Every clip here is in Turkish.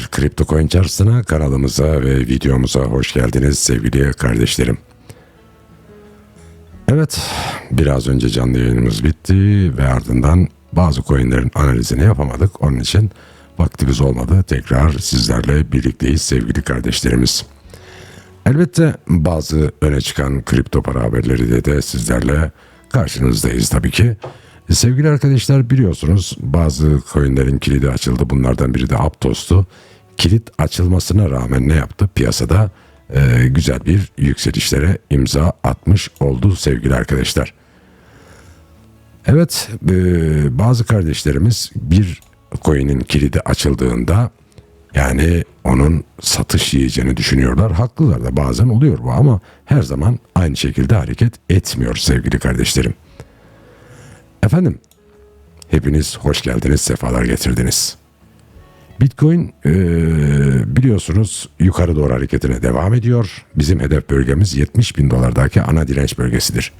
Merhabalar Kripto Coin Çarşısı'na, kanalımıza ve videomuza hoş geldiniz sevgili kardeşlerim. Evet, biraz önce canlı yayınımız bitti ve ardından bazı coinlerin analizini yapamadık. Onun için vaktimiz olmadı. Tekrar sizlerle birlikteyiz sevgili kardeşlerimiz. Elbette bazı öne çıkan kripto para haberleri de, de sizlerle karşınızdayız tabii ki. Sevgili arkadaşlar biliyorsunuz bazı coinlerin kilidi açıldı. Bunlardan biri de Aptos'tu. Kilit açılmasına rağmen ne yaptı? Piyasada e, güzel bir yükselişlere imza atmış oldu sevgili arkadaşlar. Evet e, bazı kardeşlerimiz bir coin'in kilidi açıldığında yani onun satış yiyeceğini düşünüyorlar. Haklılar da bazen oluyor bu ama her zaman aynı şekilde hareket etmiyor sevgili kardeşlerim. Efendim, hepiniz hoş geldiniz, sefalar getirdiniz. Bitcoin eee, biliyorsunuz yukarı doğru hareketine devam ediyor. Bizim hedef bölgemiz 70 bin dolardaki ana direnç bölgesidir.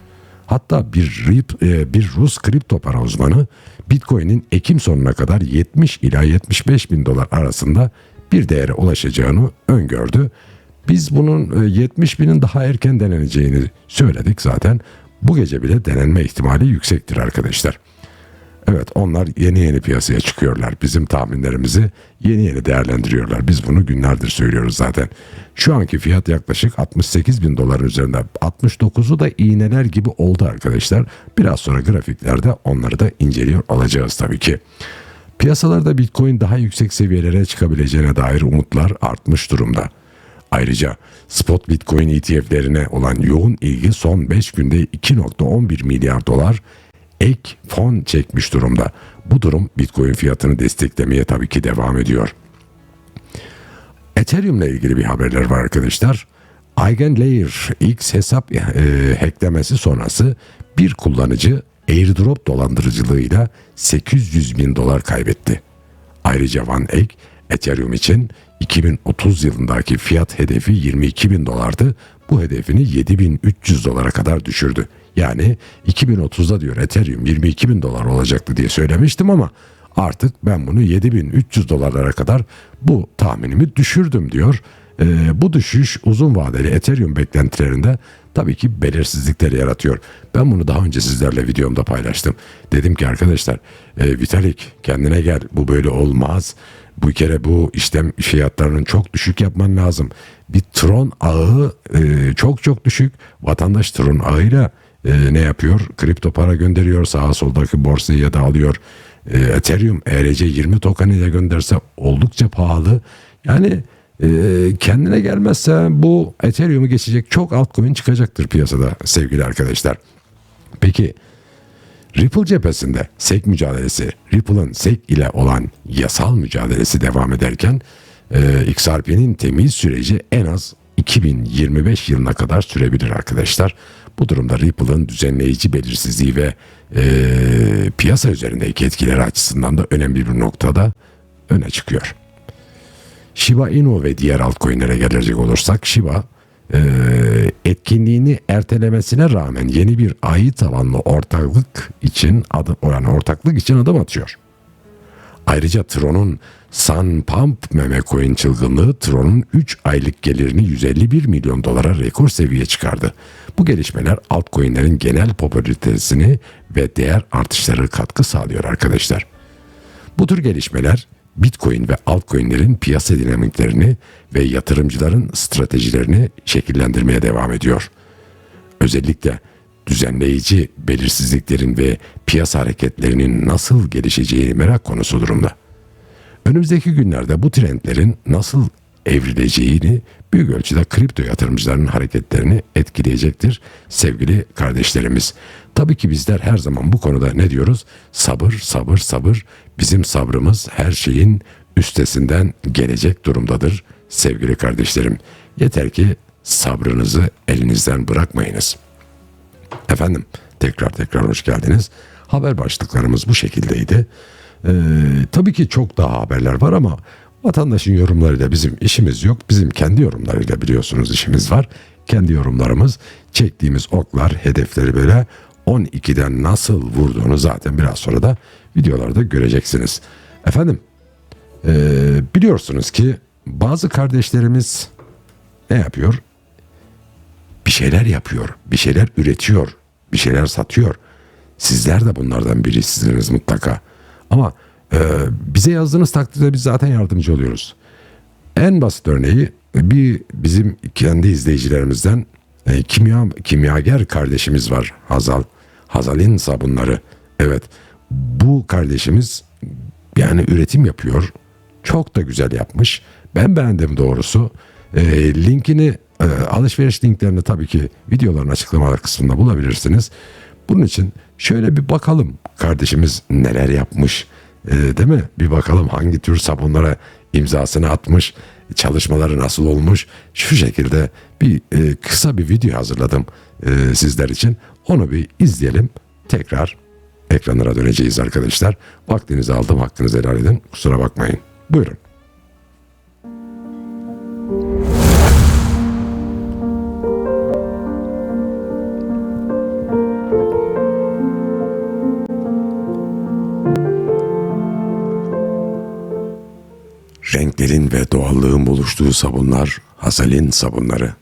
Hatta bir, eee, bir Rus kripto para uzmanı Bitcoin'in Ekim sonuna kadar 70 ila 75 bin dolar arasında bir değere ulaşacağını öngördü. Biz bunun e, 70 binin daha erken deneneceğini söyledik zaten. Bu gece bile denenme ihtimali yüksektir arkadaşlar. Evet onlar yeni yeni piyasaya çıkıyorlar. Bizim tahminlerimizi yeni yeni değerlendiriyorlar. Biz bunu günlerdir söylüyoruz zaten. Şu anki fiyat yaklaşık 68 bin doların üzerinde. 69'u da iğneler gibi oldu arkadaşlar. Biraz sonra grafiklerde onları da inceliyor olacağız tabii ki. Piyasalarda Bitcoin daha yüksek seviyelere çıkabileceğine dair umutlar artmış durumda. Ayrıca spot Bitcoin ETF'lerine olan yoğun ilgi son 5 günde 2.11 milyar dolar ek fon çekmiş durumda. Bu durum Bitcoin fiyatını desteklemeye tabii ki devam ediyor. Ethereum ile ilgili bir haberler var arkadaşlar. Eigenlayer X hesap e, hacklemesi sonrası bir kullanıcı airdrop dolandırıcılığıyla 800 bin dolar kaybetti. Ayrıca Van Eck Ethereum için 2030 yılındaki fiyat hedefi 22 bin dolardı. Bu hedefini 7300 dolara kadar düşürdü. Yani 2030'da diyor Ethereum 22 bin dolar olacaktı diye söylemiştim ama artık ben bunu 7300 dolarlara kadar bu tahminimi düşürdüm diyor. Ee, bu düşüş uzun vadeli Ethereum beklentilerinde tabii ki belirsizlikler yaratıyor. Ben bunu daha önce sizlerle videomda paylaştım. Dedim ki arkadaşlar e, Vitalik kendine gel bu böyle olmaz. Bu kere bu işlem fiyatlarının çok düşük yapman lazım. Bir Tron ağı e, çok çok düşük. Vatandaş Tron ağıyla e, ne yapıyor? Kripto para gönderiyor sağa soldaki borsayı ya da alıyor. E, Ethereum ERC20 token ile gönderse oldukça pahalı. Yani e, kendine gelmezse bu Ethereum'u geçecek çok altcoin çıkacaktır piyasada sevgili arkadaşlar. Peki Ripple cephesinde SEC mücadelesi, Ripple'ın SEC ile olan yasal mücadelesi devam ederken e, XRP'nin temiz süreci en az 2025 yılına kadar sürebilir arkadaşlar. Bu durumda Ripple'ın düzenleyici belirsizliği ve e, piyasa üzerindeki etkileri açısından da önemli bir noktada öne çıkıyor. Shiba Inu ve diğer altcoin'lere gelecek olursak Shiba e, etkinliğini ertelemesine rağmen yeni bir ayı tavanlı ortaklık için adım yani ortaklık için adım atıyor. Ayrıca Tron'un Sun Pump meme coin çılgınlığı Tron'un 3 aylık gelirini 151 milyon dolara rekor seviye çıkardı. Bu gelişmeler altcoin'lerin genel popülaritesini ve değer artışları katkı sağlıyor arkadaşlar. Bu tür gelişmeler Bitcoin ve altcoin'lerin piyasa dinamiklerini ve yatırımcıların stratejilerini şekillendirmeye devam ediyor. Özellikle düzenleyici belirsizliklerin ve piyasa hareketlerinin nasıl gelişeceği merak konusu durumda. Önümüzdeki günlerde bu trendlerin nasıl evrileceğini büyük ölçüde kripto yatırımcıların hareketlerini etkileyecektir sevgili kardeşlerimiz. Tabii ki bizler her zaman bu konuda ne diyoruz? Sabır, sabır, sabır. Bizim sabrımız her şeyin üstesinden gelecek durumdadır sevgili kardeşlerim. Yeter ki sabrınızı elinizden bırakmayınız. Efendim tekrar tekrar hoş geldiniz. Haber başlıklarımız bu şekildeydi. Ee, tabii ki çok daha haberler var ama vatandaşın yorumlarıyla bizim işimiz yok. Bizim kendi yorumlarıyla biliyorsunuz işimiz var. Kendi yorumlarımız çektiğimiz oklar hedefleri böyle 12'den nasıl vurduğunu zaten biraz sonra da videolarda göreceksiniz. Efendim Ee, biliyorsunuz ki bazı kardeşlerimiz ne yapıyor? Bir şeyler yapıyor, bir şeyler üretiyor, bir şeyler satıyor. Sizler de bunlardan birisiniz mutlaka. Ama e, bize yazdığınız takdirde biz zaten yardımcı oluyoruz. En basit örneği bir bizim kendi izleyicilerimizden e, kimya kimyager kardeşimiz var Hazal. Hazal'in sabunları. Evet bu kardeşimiz yani üretim yapıyor. Çok da güzel yapmış. Ben beğendim doğrusu. E, linkini e, alışveriş linklerini tabii ki videoların açıklamalar kısmında bulabilirsiniz. Bunun için şöyle bir bakalım kardeşimiz neler yapmış. E, değil mi? Bir bakalım hangi tür sabunlara imzasını atmış, çalışmaları nasıl olmuş. Şu şekilde bir e, kısa bir video hazırladım e, sizler için. Onu bir izleyelim. Tekrar ekranlara döneceğiz arkadaşlar. Vaktinizi aldım, hakkınızı helal edin. Kusura bakmayın. Buyurun. Ve doğallığın buluştuğu sabunlar Hazal'in sabunları.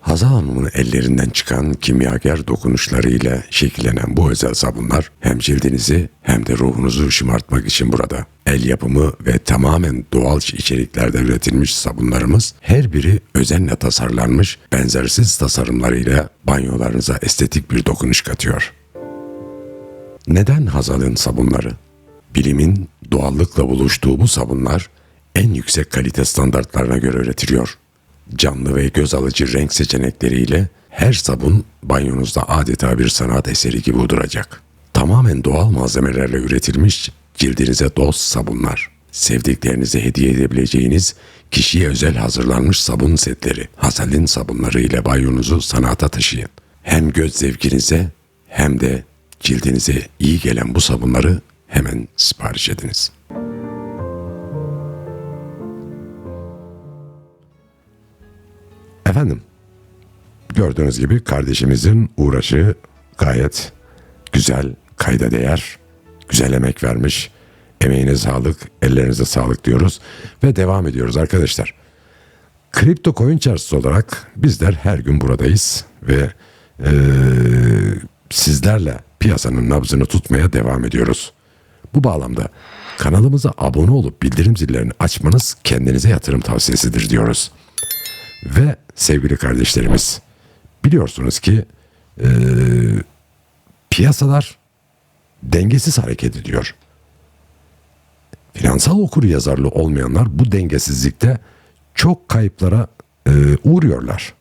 Hazal Hanım'ın ellerinden çıkan kimyager dokunuşlarıyla şekillenen bu özel sabunlar hem cildinizi hem de ruhunuzu şımartmak için burada. El yapımı ve tamamen doğal içeriklerde üretilmiş sabunlarımız her biri özenle tasarlanmış benzersiz tasarımlarıyla banyolarınıza estetik bir dokunuş katıyor. Neden Hazal'ın sabunları? Bilimin doğallıkla buluştuğu bu sabunlar en yüksek kalite standartlarına göre üretiliyor. Canlı ve göz alıcı renk seçenekleriyle her sabun banyonuzda adeta bir sanat eseri gibi duracak. Tamamen doğal malzemelerle üretilmiş cildinize dost sabunlar. Sevdiklerinize hediye edebileceğiniz kişiye özel hazırlanmış sabun setleri. Hasal'in sabunları ile banyonuzu sanata taşıyın. Hem göz zevkinize hem de cildinize iyi gelen bu sabunları hemen sipariş ediniz. Efendim, gördüğünüz gibi kardeşimizin uğraşı gayet güzel, kayda değer, güzel emek vermiş. Emeğine sağlık, ellerinize sağlık diyoruz ve devam ediyoruz arkadaşlar. Kripto Coin Çarşısı olarak bizler her gün buradayız ve eee, sizlerle piyasanın nabzını tutmaya devam ediyoruz. Bu bağlamda kanalımıza abone olup bildirim zillerini açmanız kendinize yatırım tavsiyesidir diyoruz. Ve sevgili kardeşlerimiz biliyorsunuz ki eee, piyasalar dengesiz hareket ediyor. Finansal okur yazarlı olmayanlar bu dengesizlikte çok kayıplara eee, uğruyorlar.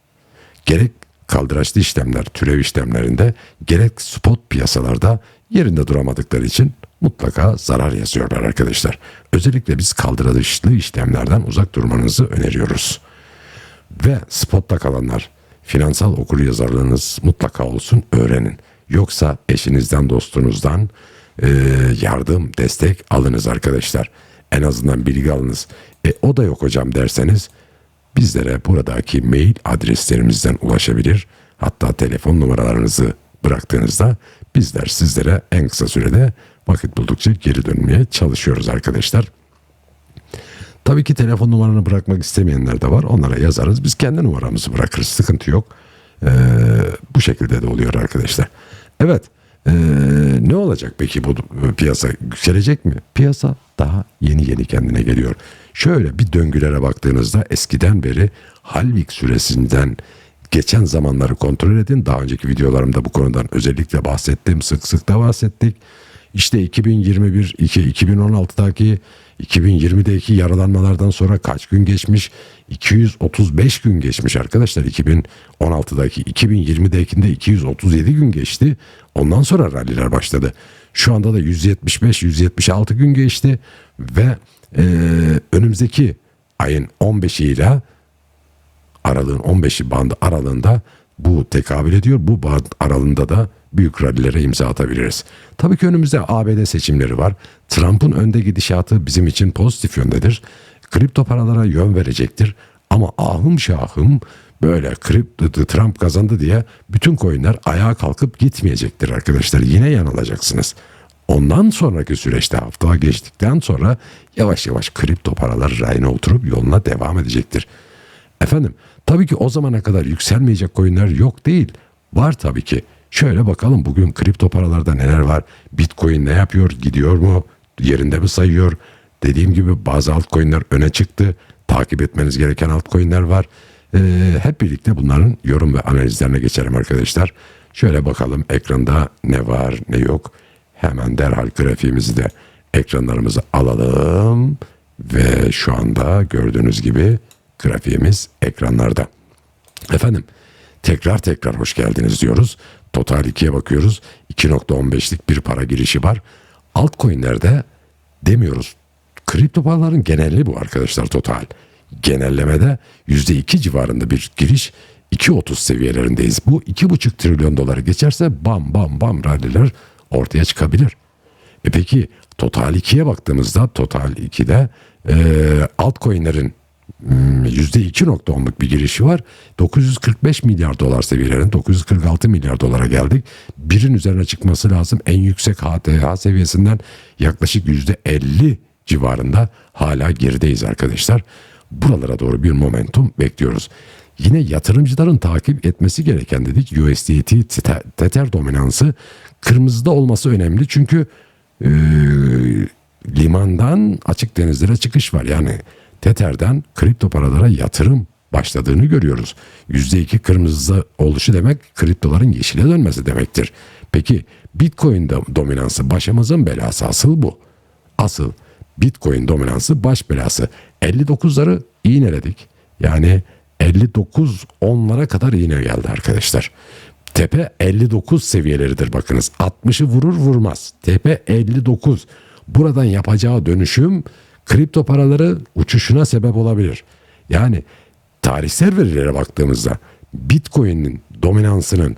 Gerek kaldıraçlı işlemler, türev işlemlerinde gerek spot piyasalarda yerinde duramadıkları için mutlaka zarar yazıyorlar arkadaşlar. Özellikle biz kaldıraçlı işlemlerden uzak durmanızı öneriyoruz. Ve spotta kalanlar finansal okuryazarlığınız mutlaka olsun öğrenin. Yoksa eşinizden dostunuzdan e, yardım destek alınız arkadaşlar. En azından bilgi alınız. E, o da yok hocam derseniz bizlere buradaki mail adreslerimizden ulaşabilir. Hatta telefon numaralarınızı bıraktığınızda bizler sizlere en kısa sürede vakit buldukça geri dönmeye çalışıyoruz arkadaşlar. Tabii ki telefon numaranı bırakmak istemeyenler de var. Onlara yazarız. Biz kendi numaramızı bırakırız. Sıkıntı yok. Ee, bu şekilde de oluyor arkadaşlar. Evet. ee, ne olacak peki bu piyasa? Yükselecek mi? Piyasa daha yeni yeni kendine geliyor. Şöyle bir döngülere baktığınızda eskiden beri Halvik süresinden geçen zamanları kontrol edin. Daha önceki videolarımda bu konudan özellikle bahsettim. Sık sık da bahsettik. İşte 2021, 2, 2016'daki 2020'deki yaralanmalardan sonra kaç gün geçmiş? 235 gün geçmiş arkadaşlar. 2016'daki 2020'dekinde 237 gün geçti. Ondan sonra ralliler başladı. Şu anda da 175-176 gün geçti ve e, önümüzdeki ayın 15'i ile aralığın 15'i bandı aralığında bu tekabül ediyor. Bu band aralığında da büyük rallilere imza atabiliriz. Tabii ki önümüzde ABD seçimleri var. Trump'ın önde gidişatı bizim için pozitif yöndedir. Kripto paralara yön verecektir. Ama ahım şahım böyle kripto Trump kazandı diye bütün coinler ayağa kalkıp gitmeyecektir arkadaşlar. Yine yanılacaksınız. Ondan sonraki süreçte hafta geçtikten sonra yavaş yavaş kripto paralar rayına oturup yoluna devam edecektir. Efendim tabii ki o zamana kadar yükselmeyecek coinler yok değil. Var tabii ki. Şöyle bakalım bugün kripto paralarda neler var? Bitcoin ne yapıyor? Gidiyor mu? Yerinde mi sayıyor? Dediğim gibi bazı altcoin'ler öne çıktı. Takip etmeniz gereken altcoin'ler var. Ee, hep birlikte bunların yorum ve analizlerine geçelim arkadaşlar. Şöyle bakalım ekranda ne var ne yok. Hemen derhal grafiğimizi de ekranlarımızı alalım. Ve şu anda gördüğünüz gibi grafiğimiz ekranlarda. Efendim tekrar tekrar hoş geldiniz diyoruz. Total 2'ye bakıyoruz. 2.15'lik bir para girişi var. Altcoin'lerde demiyoruz. Kripto paraların geneli bu arkadaşlar total. Genellemede %2 civarında bir giriş 2.30 seviyelerindeyiz. Bu 2.5 trilyon doları geçerse bam bam bam ralliler ortaya çıkabilir. E peki Total 2'ye baktığımızda Total 2'de e, altcoin'lerin %2.10'luk bir girişi var. 945 milyar dolar seviyelerine 946 milyar dolara geldik. Birin üzerine çıkması lazım. En yüksek HTH seviyesinden yaklaşık %50 civarında hala gerideyiz arkadaşlar. Buralara doğru bir momentum bekliyoruz. Yine yatırımcıların takip etmesi gereken dedik USDT Tether dominansı kırmızıda olması önemli çünkü e, limandan açık denizlere çıkış var. Yani Tether'den kripto paralara yatırım başladığını görüyoruz. %2 kırmızı oluşu demek kriptoların yeşile dönmesi demektir. Peki Bitcoin dominansı başımızın belası asıl bu. Asıl Bitcoin dominansı baş belası. 59'ları iğneledik. Yani 59 onlara kadar iğne geldi arkadaşlar. Tepe 59 seviyeleridir bakınız. 60'ı vurur vurmaz. Tepe 59. Buradan yapacağı dönüşüm kripto paraları uçuşuna sebep olabilir. Yani tarihsel verilere baktığımızda Bitcoin'in dominansının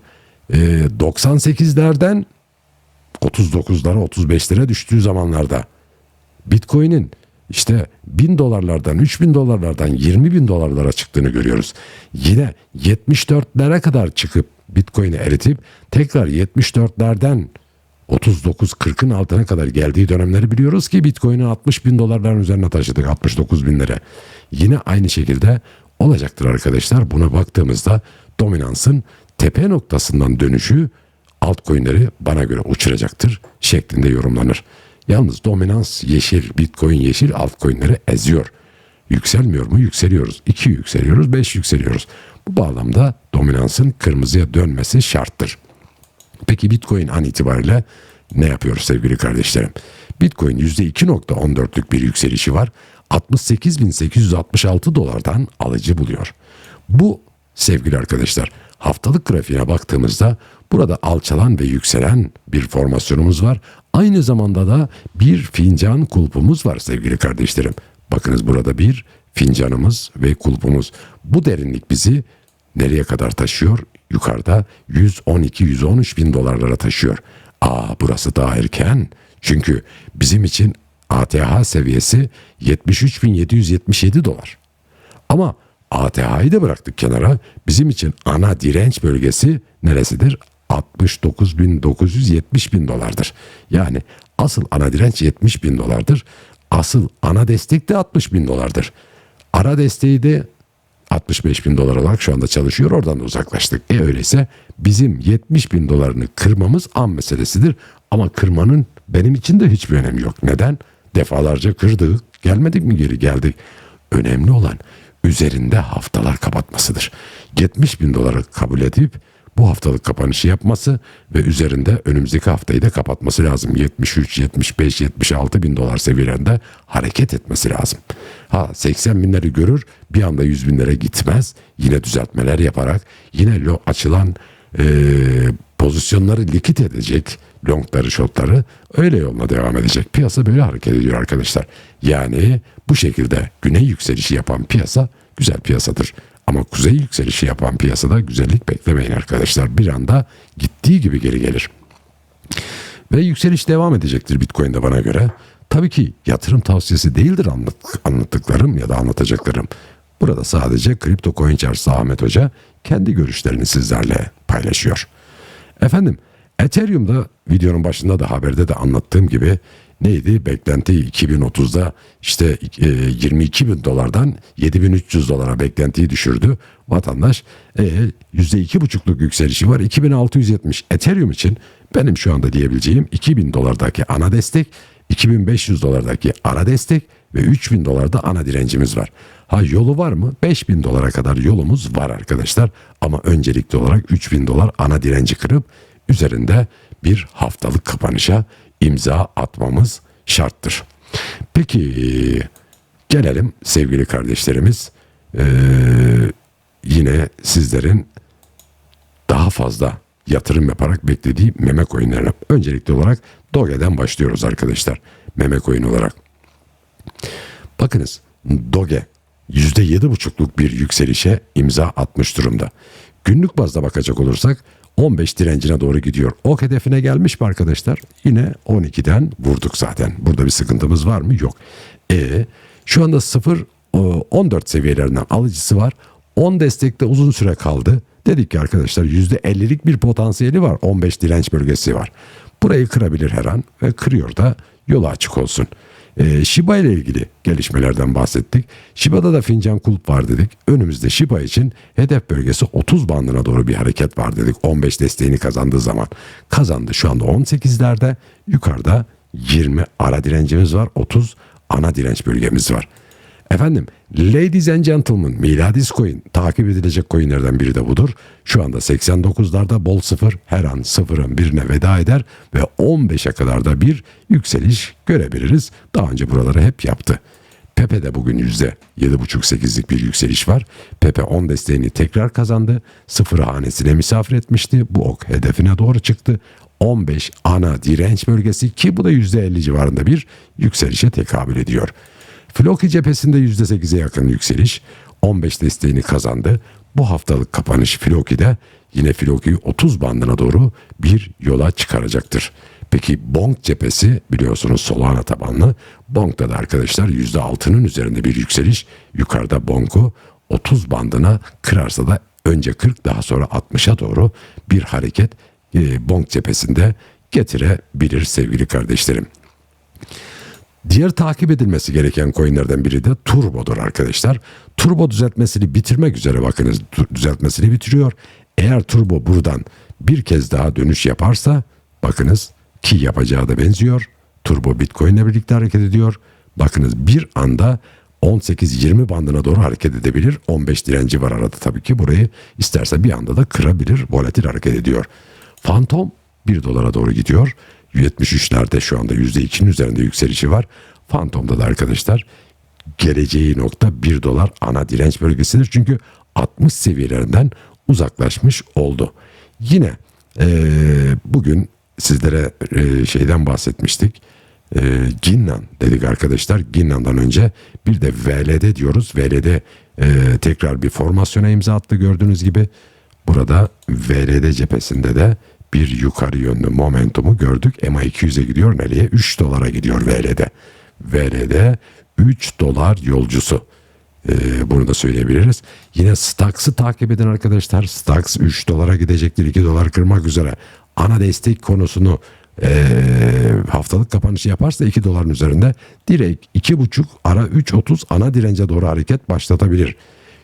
98'lerden 39'lara 35'lere düştüğü zamanlarda Bitcoin'in işte 1000 dolarlardan 3000 dolarlardan 20 bin dolarlara çıktığını görüyoruz. Yine 74'lere kadar çıkıp Bitcoin'i eritip tekrar 74'lerden 39-40'ın altına kadar geldiği dönemleri biliyoruz ki Bitcoin'i 60 bin dolarların üzerine taşıdık 69 binlere. Yine aynı şekilde olacaktır arkadaşlar. Buna baktığımızda dominansın tepe noktasından dönüşü altcoin'leri bana göre uçuracaktır şeklinde yorumlanır. Yalnız dominans yeşil, bitcoin yeşil altcoin'leri eziyor. Yükselmiyor mu? Yükseliyoruz. 2 yükseliyoruz, 5 yükseliyoruz. Bu bağlamda dominansın kırmızıya dönmesi şarttır. Peki Bitcoin an itibariyle ne yapıyor sevgili kardeşlerim? Bitcoin %2.14'lük bir yükselişi var. 68.866 dolardan alıcı buluyor. Bu sevgili arkadaşlar haftalık grafiğine baktığımızda burada alçalan ve yükselen bir formasyonumuz var. Aynı zamanda da bir fincan kulpumuz var sevgili kardeşlerim. Bakınız burada bir fincanımız ve kulpumuz. Bu derinlik bizi nereye kadar taşıyor? Yukarıda 112-113 bin dolarlara taşıyor. Aa burası daha erken. Çünkü bizim için ATH seviyesi 73.777 dolar. Ama ATH'yı da bıraktık kenara. Bizim için ana direnç bölgesi neresidir? 69.970 bin dolardır. Yani asıl ana direnç 70 bin dolardır. Asıl ana destek de 60 bin dolardır. Ara desteği de 65 bin dolar olarak şu anda çalışıyor. Oradan da uzaklaştık. E öyleyse bizim 70 bin dolarını kırmamız an meselesidir. Ama kırmanın benim için de hiçbir önemi yok. Neden? Defalarca kırdık. Gelmedik mi geri geldik. Önemli olan üzerinde haftalar kapatmasıdır. 70 bin doları kabul edip bu haftalık kapanışı yapması ve üzerinde önümüzdeki haftayı da kapatması lazım. 73, 75, 76 bin dolar seviyelerinde hareket etmesi lazım. Ha 80 binleri görür bir anda 100 binlere gitmez. Yine düzeltmeler yaparak yine lo açılan e, pozisyonları likit edecek longları shortları öyle yoluna devam edecek. Piyasa böyle hareket ediyor arkadaşlar. Yani bu şekilde güney yükselişi yapan piyasa güzel piyasadır. Ama kuzey yükselişi yapan piyasada güzellik beklemeyin arkadaşlar. Bir anda gittiği gibi geri gelir. Ve yükseliş devam edecektir Bitcoin'de bana göre. Tabii ki yatırım tavsiyesi değildir anlattıklarım ya da anlatacaklarım. Burada sadece Kripto Coin Ahmet Hoca kendi görüşlerini sizlerle paylaşıyor. Efendim Ethereum'da videonun başında da haberde de anlattığım gibi neydi? Beklenti 2030'da işte e, 22 bin dolardan 7300 dolara beklentiyi düşürdü. Vatandaş e, %2,5'luk yükselişi var 2670. Ethereum için benim şu anda diyebileceğim 2000 dolardaki ana destek, 2500 dolardaki ara destek ve 3000 dolarda ana direncimiz var. Ha yolu var mı? 5000 dolara kadar yolumuz var arkadaşlar. Ama öncelikli olarak 3000 dolar ana direnci kırıp üzerinde bir haftalık kapanışa imza atmamız şarttır. Peki gelelim sevgili kardeşlerimiz ee, yine sizlerin daha fazla yatırım yaparak beklediği meme coinlerine. Öncelikli olarak Doge'den başlıyoruz arkadaşlar. Meme coin olarak. Bakınız Doge %7,5'luk bir yükselişe imza atmış durumda. Günlük bazda bakacak olursak 15 direncine doğru gidiyor. O hedefine gelmiş mi arkadaşlar? Yine 12'den vurduk zaten. Burada bir sıkıntımız var mı? Yok. E şu anda 0 14 seviyelerinden alıcısı var. 10 destekte uzun süre kaldı. Dedik ki arkadaşlar %50'lik bir potansiyeli var. 15 direnç bölgesi var. Burayı kırabilir her an ve kırıyor da yolu açık olsun. Ee, Shiba ile ilgili gelişmelerden bahsettik. Shiba'da da fincan kulp var dedik. Önümüzde Shiba için hedef bölgesi 30 bandına doğru bir hareket var dedik. 15 desteğini kazandığı zaman. Kazandı şu anda 18'lerde. Yukarıda 20 ara direncimiz var. 30 ana direnç bölgemiz var. Efendim Ladies and Gentlemen Miladis Coin takip edilecek coinlerden biri de budur. Şu anda 89'larda bol sıfır her an sıfırın birine veda eder ve 15'e kadar da bir yükseliş görebiliriz. Daha önce buraları hep yaptı. Pepe de bugün %7,5-8'lik bir yükseliş var. Pepe 10 desteğini tekrar kazandı. Sıfır hanesine misafir etmişti. Bu ok hedefine doğru çıktı. 15 ana direnç bölgesi ki bu da %50 civarında bir yükselişe tekabül ediyor. Floki cephesinde %8'e yakın yükseliş, 15 desteğini kazandı. Bu haftalık kapanış Floki'de yine Floki'yi 30 bandına doğru bir yola çıkaracaktır. Peki Bonk cephesi biliyorsunuz Solana tabanlı. Bonk'ta da arkadaşlar %6'nın üzerinde bir yükseliş. Yukarıda Bonk'u 30 bandına kırarsa da önce 40 daha sonra 60'a doğru bir hareket e, cephesinde getirebilir sevgili kardeşlerim. Diğer takip edilmesi gereken coinlerden biri de Turbo'dur arkadaşlar. Turbo düzeltmesini bitirmek üzere bakınız düzeltmesini bitiriyor. Eğer Turbo buradan bir kez daha dönüş yaparsa bakınız ki yapacağı da benziyor. Turbo Bitcoin ile birlikte hareket ediyor. Bakınız bir anda 18-20 bandına doğru hareket edebilir. 15 direnci var arada tabii ki. Burayı isterse bir anda da kırabilir. Volatil hareket ediyor. Phantom 1 dolara doğru gidiyor. 73'lerde şu anda %2'nin üzerinde yükselişi var. Phantom'da da arkadaşlar geleceği nokta 1 dolar ana direnç bölgesidir. Çünkü 60 seviyelerinden uzaklaşmış oldu. Yine e, bugün sizlere e, şeyden bahsetmiştik. E, Ginnan dedik arkadaşlar. Ginnan'dan önce bir de VLD diyoruz. VLD e, tekrar bir formasyona imza attı gördüğünüz gibi. Burada VLD cephesinde de bir yukarı yönlü momentumu gördük. MA200'e gidiyor nereye? 3 dolara gidiyor VL'de. VL'de 3 dolar yolcusu. Ee, bunu da söyleyebiliriz. Yine Stax'ı takip edin arkadaşlar. Stax 3 dolara gidecektir. 2 dolar kırmak üzere. Ana destek konusunu e, haftalık kapanışı yaparsa 2 doların üzerinde direkt 2,5 ara 3.30 ana dirence doğru hareket başlatabilir.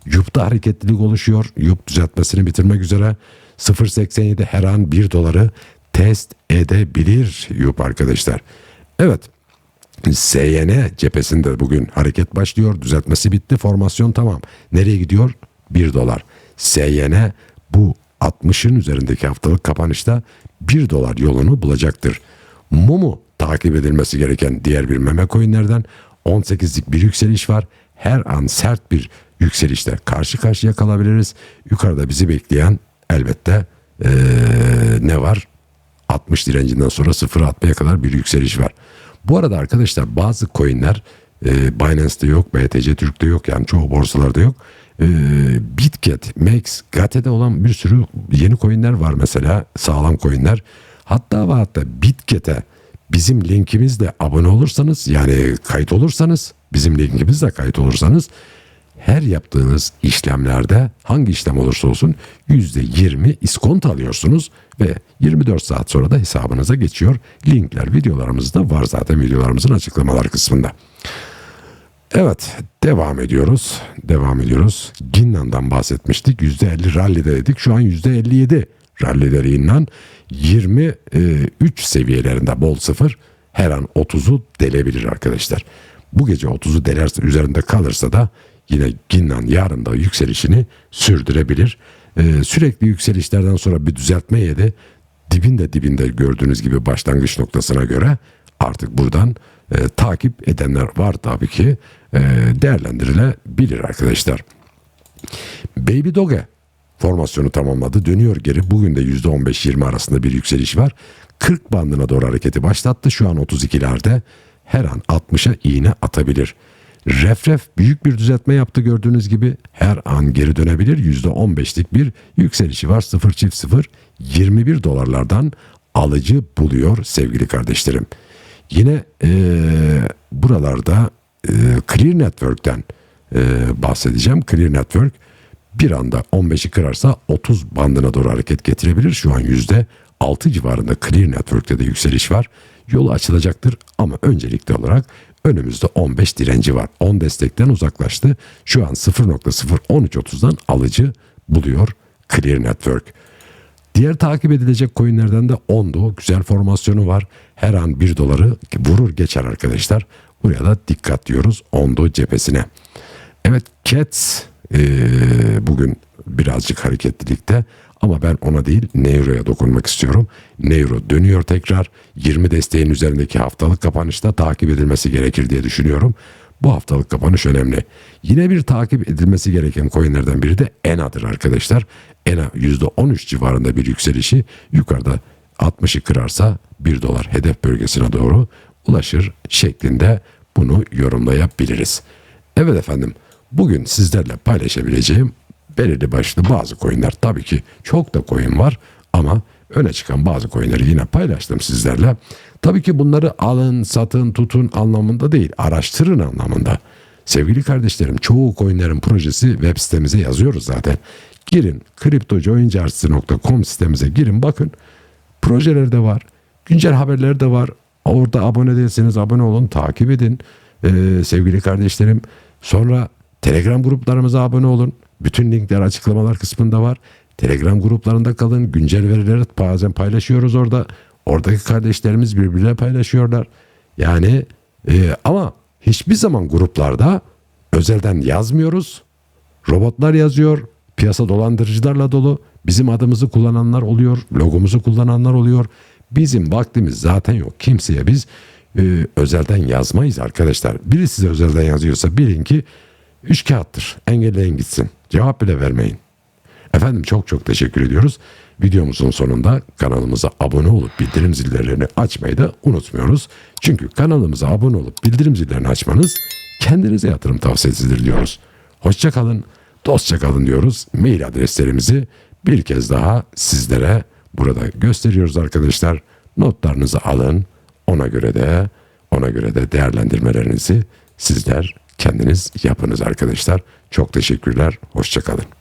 Yup'ta hareketlilik oluşuyor. Yup düzeltmesini bitirmek üzere. 0.87 her an 1 doları test edebilir Yup arkadaşlar. Evet SYN cephesinde bugün hareket başlıyor. Düzeltmesi bitti. Formasyon tamam. Nereye gidiyor? 1 dolar. SYN bu 60'ın üzerindeki haftalık kapanışta 1 dolar yolunu bulacaktır. Mumu takip edilmesi gereken diğer bir meme coinlerden 18'lik bir yükseliş var. Her an sert bir yükselişte karşı karşıya kalabiliriz. Yukarıda bizi bekleyen elbette ee, ne var? 60 direncinden sonra sıfır atmaya kadar bir yükseliş var. Bu arada arkadaşlar bazı coinler e, Binance'de yok, BTC Türk'te yok yani çoğu borsalarda yok. E, Bitget, Max, Gate'de olan bir sürü yeni coinler var mesela sağlam coinler. Hatta ve hatta Bitget'e bizim linkimizle abone olursanız yani kayıt olursanız bizim linkimizle kayıt olursanız her yaptığınız işlemlerde hangi işlem olursa olsun %20 iskonto alıyorsunuz ve 24 saat sonra da hesabınıza geçiyor. Linkler videolarımızda var zaten videolarımızın açıklamalar kısmında. Evet devam ediyoruz. Devam ediyoruz. Ginnan'dan bahsetmiştik. %50 rallide dedik. Şu an %57 rallileri inan 23 seviyelerinde bol sıfır her an 30'u delebilir arkadaşlar. Bu gece 30'u delerse üzerinde kalırsa da yine Ginnan yarın da yükselişini sürdürebilir. Ee, sürekli yükselişlerden sonra bir düzeltme yedi. Dibinde dibinde gördüğünüz gibi başlangıç noktasına göre artık buradan e, takip edenler var tabii ki e, değerlendirilebilir arkadaşlar. Baby Doge formasyonu tamamladı. Dönüyor geri. Bugün de %15-20 arasında bir yükseliş var. 40 bandına doğru hareketi başlattı. Şu an 32'lerde her an 60'a iğne atabilir. Refref büyük bir düzeltme yaptı gördüğünüz gibi her an geri dönebilir. %15'lik bir yükselişi var. 0 çift 0 21 dolarlardan alıcı buluyor sevgili kardeşlerim. Yine e, buralarda e, Clear Network'ten e, bahsedeceğim. Clear Network bir anda 15'i kırarsa 30 bandına doğru hareket getirebilir. Şu an yüzde 6 civarında Clear Network'te de yükseliş var. Yolu açılacaktır ama öncelikli olarak önümüzde 15 direnci var. 10 destekten uzaklaştı. Şu an 0.01330'dan alıcı buluyor Clear Network. Diğer takip edilecek coinlerden de Ondo güzel formasyonu var. Her an 1 doları vurur geçer arkadaşlar. Buraya da dikkat diyoruz Ondo cephesine. Evet Cats e, bugün birazcık hareketlilikte ama ben ona değil Neuro'ya dokunmak istiyorum. Neuro dönüyor tekrar 20 desteğin üzerindeki haftalık kapanışta takip edilmesi gerekir diye düşünüyorum. Bu haftalık kapanış önemli. Yine bir takip edilmesi gereken coinlerden biri de ENA'dır arkadaşlar. ENA %13 civarında bir yükselişi yukarıda 60'ı kırarsa 1 dolar hedef bölgesine doğru ulaşır şeklinde bunu yorumlayabiliriz. Evet efendim bugün sizlerle paylaşabileceğim belirli başlı bazı coinler tabii ki çok da coin var ama öne çıkan bazı coinleri yine paylaştım sizlerle. Tabii ki bunları alın, satın, tutun anlamında değil, araştırın anlamında. Sevgili kardeşlerim çoğu coinlerin projesi web sitemize yazıyoruz zaten. Girin kriptocoincarsı.com sitemize girin bakın. Projeler de var. Güncel haberler de var. Orada abone değilseniz abone olun, takip edin. Ee, sevgili kardeşlerim. Sonra Telegram gruplarımıza abone olun. Bütün linkler açıklamalar kısmında var. Telegram gruplarında kalın. Güncel verileri bazen paylaşıyoruz orada. Oradaki kardeşlerimiz birbirine paylaşıyorlar. Yani e, ama hiçbir zaman gruplarda özelden yazmıyoruz. Robotlar yazıyor. Piyasa dolandırıcılarla dolu. Bizim adımızı kullananlar oluyor. Logomuzu kullananlar oluyor. Bizim vaktimiz zaten yok. Kimseye biz e, özelden yazmayız arkadaşlar. Biri size özelden yazıyorsa bilin ki üç kağıttır. Engelleyin gitsin. Cevap bile vermeyin. Efendim çok çok teşekkür ediyoruz. Videomuzun sonunda kanalımıza abone olup bildirim zillerini açmayı da unutmuyoruz. Çünkü kanalımıza abone olup bildirim zillerini açmanız kendinize yatırım tavsiyesidir diyoruz. Hoşça kalın, dostça kalın diyoruz. Mail adreslerimizi bir kez daha sizlere burada gösteriyoruz arkadaşlar. Notlarınızı alın. Ona göre de ona göre de değerlendirmelerinizi sizler kendiniz yapınız arkadaşlar. Çok teşekkürler. Hoşça kalın.